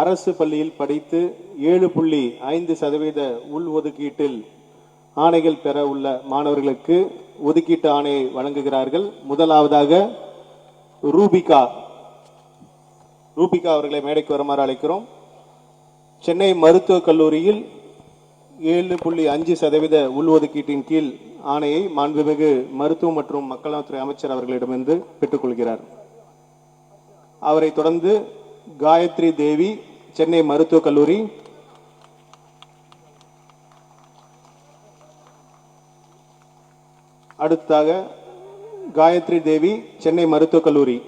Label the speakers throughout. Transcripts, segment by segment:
Speaker 1: அரசு பள்ளியில் படித்து ஏழு புள்ளி ஐந்து சதவீத உள் ஒதுக்கீட்டில் ஆணைகள் பெற உள்ள மாணவர்களுக்கு ஒதுக்கீட்டு ஆணையை வழங்குகிறார்கள். முதலாவதாக ரூபிகா. ரூபிகா அவர்களை மேடைக்கு வருமாறு அழைக்கிறோம். சென்னை மருத்துவக் கல்லூரியில் ஏழு புள்ளி அஞ்சு சதவீத உள்ஒதுக்கீட்டின் கீழ் ஆணையை மாண்புமிகு மருத்துவம் மற்றும் மக்கள் நலத்துறை அமைச்சர் அவர்களிடமிருந்து பெற்றுக்கொள்கிறார். அவரை தொடர்ந்து காயத்ரி தேவி சென்னை மருத்துவக் கல்லூரி. அடுத்ததாக காயத்ரி தேவி சென்னை மருத்துவக் கல்லூரி.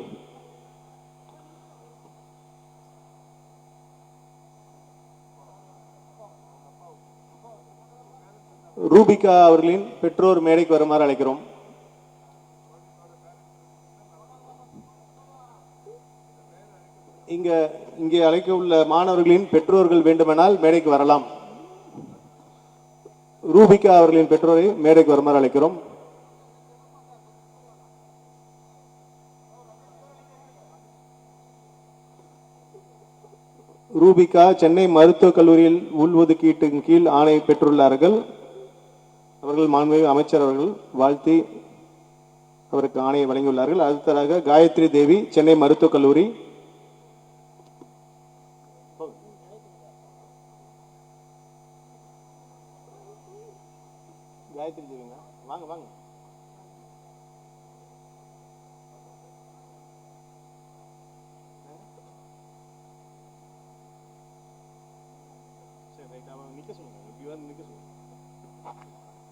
Speaker 1: ரூபிகா அவர்களின் பெற்றோர் மேடைக்கு வருமாறு அழைக்கிறோம். இங்க இங்கே அழைக்க உள்ள மாணவர்களின் பெற்றோர்கள் வேண்டுமானால் மேடைக்கு வரலாம். ரூபிகா அவர்களின் பெற்றோரை மேடைக்கு வருமாறு அழைக்கிறோம். ரூபிகா சென்னை மருத்துவக் கல்லூரியில் உள்ஒதுக்கீட்டின் கீழ் ஆணை பெற்றுள்ளார்கள். அவர்கள் மாண்பு அமைச்சர் அவர்கள் வாழ்த்தி அவருக்கு ஆணையை வழங்கியுள்ளார்கள். அடுத்ததாக காயத்ரி தேவி சென்னை மருத்துவக் கல்லூரி காயத்ரி தேவிங்க வாங்க. வாங்க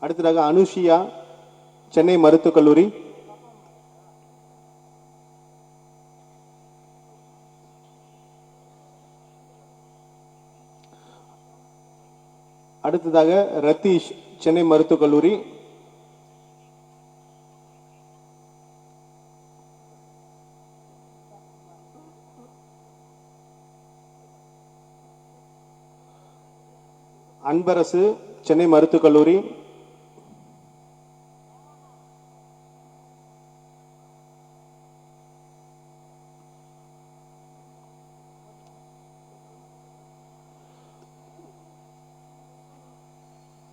Speaker 1: அடுத்ததாக அனுஷியா சென்னை மருத்துவக் கல்லூரி. அடுத்ததாக ரத்தீஷ் சென்னை மருத்துவக் கல்லூரி. அன்பரசு சென்னை மருத்துவக் கல்லூரி.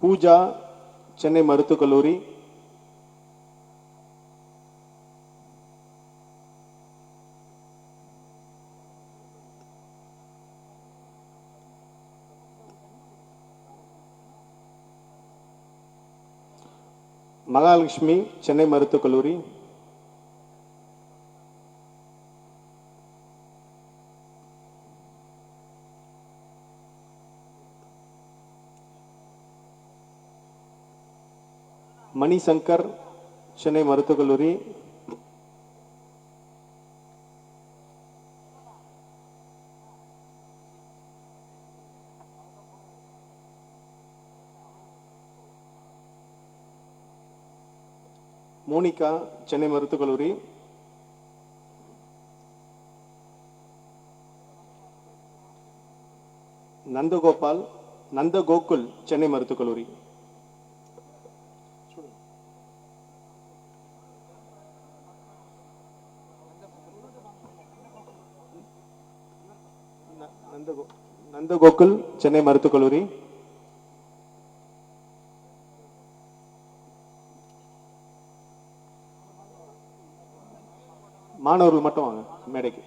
Speaker 1: பூஜா சென்னை மருத்துவக் கல்லூரி. மகாலட்சுமி சென்னை மருத்துவக் கல்லூரி. மணிசங்கர் சென்னை மருத்துவக் கல்லூரி. மோனிகா சென்னை மருத்துவக் கல்லூரி. நந்தகோபால் நந்தகோகுல் சென்னை மருத்துவக் கல்லூரி. நந்தகோ நந்தகோகுல் சென்னை மருத்துவக் கல்லூரி. மாணவர்கள் மட்டும் வாங்க மேடைக்கு.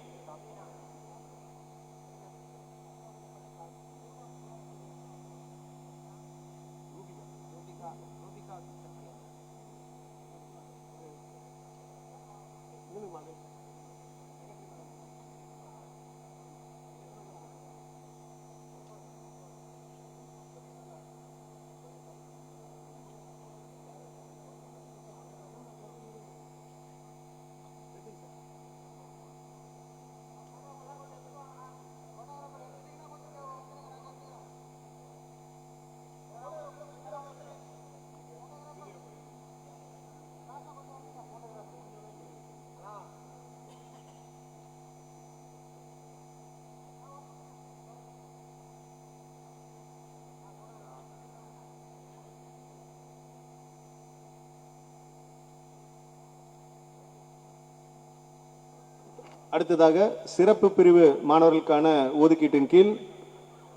Speaker 1: அடுத்ததாக சிறப்பு பிரிவு மாணவர்களுக்கான ஒதுக்கீட்டின் கீழ்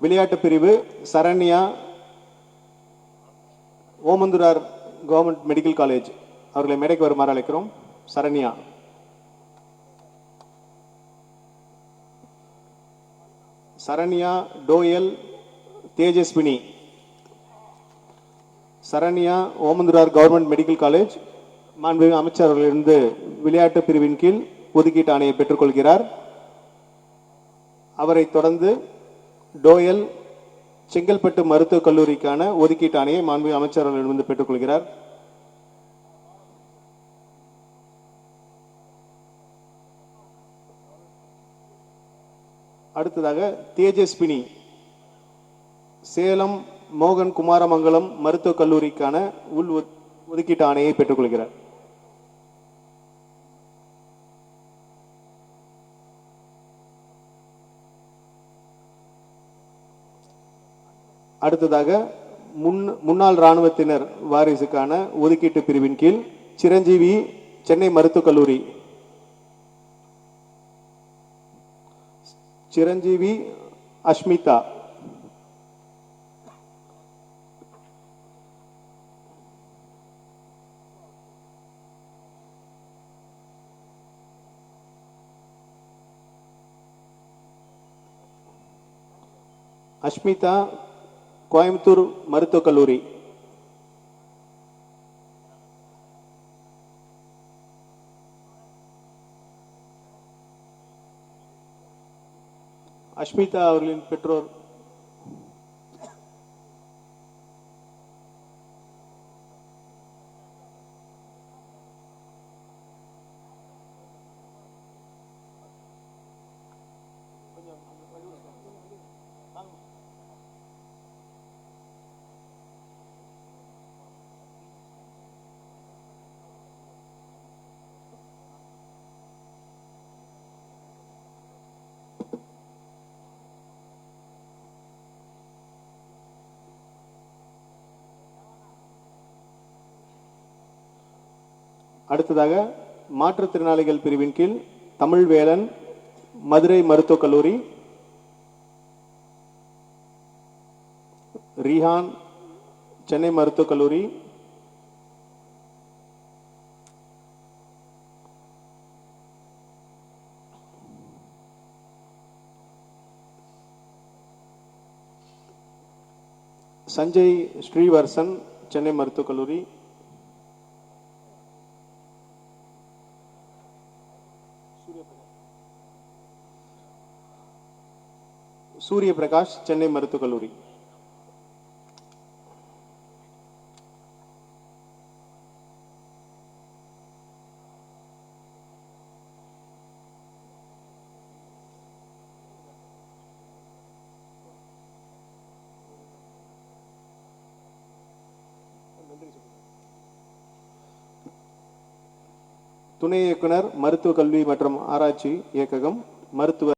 Speaker 1: விளையாட்டு பிரிவு Saranya Omandurar government medical college அவர்களை மேடைக்கு வருமாறு அழைக்கிறோம். Saranya. Saranya டோயல் Tejaswini. Saranya Omandurar government medical college மாண்பு அமைச்சர் அவர்களிருந்து விளையாட்டு பிரிவின் கீழ் ஒதுக்கீட்டு ஆணையை பெற்றுக்கொள்கிறார். அவரை தொடர்ந்து டோயல் செங்கல்பட்டு மருத்துவக் கல்லூரிக்கான ஒதுக்கீட்டு ஆணையை மாண்பு அமைச்சர் அவர்களிடமிருந்து பெற்றுக்கொள்கிறார். அடுத்ததாக தேஜஸ்வினி சேலம் மோகன் குமாரமங்கலம் மருத்துவக் கல்லூரிக்கான உள் ஒதுக்கீட்டு ஆணையை பெற்றுக்கொள்கிறார். அடுத்ததாக முன் முன்னாள் இராணுவத்தினர் வாரிசுக்கான ஒதுக்கீட்டு பிரிவின் கீழ் சிரஞ்சீவி சென்னை மருத்துவக் கல்லூரி. சிரஞ்சீவி அஷ்மிதா. அஷ்மிதா கோயம்புத்தூர் மருத்துவக் கல்லூரி. அஷ்மிதா அவர்களின் பெற்றோர் அடுத்ததாக மாற்றுத்திறனாளிகள் பிரிவின் கீழ் தமிழ் வேலன் மதுரை மருத்துவக் கல்லூரி ரிஹான் சென்னை மருத்துவக் கல்லூரி சஞ்சய் ஸ்ரீவர்சன் சென்னை மருத்துவக் கல்லூரி சூரிய பிரகாஷ் சென்னை மருத்துவக் கல்லூரி. துணை இயக்குனர் மருத்துவ கல்வி மற்றும் ஆராய்ச்சி இயக்ககம் மருத்துவ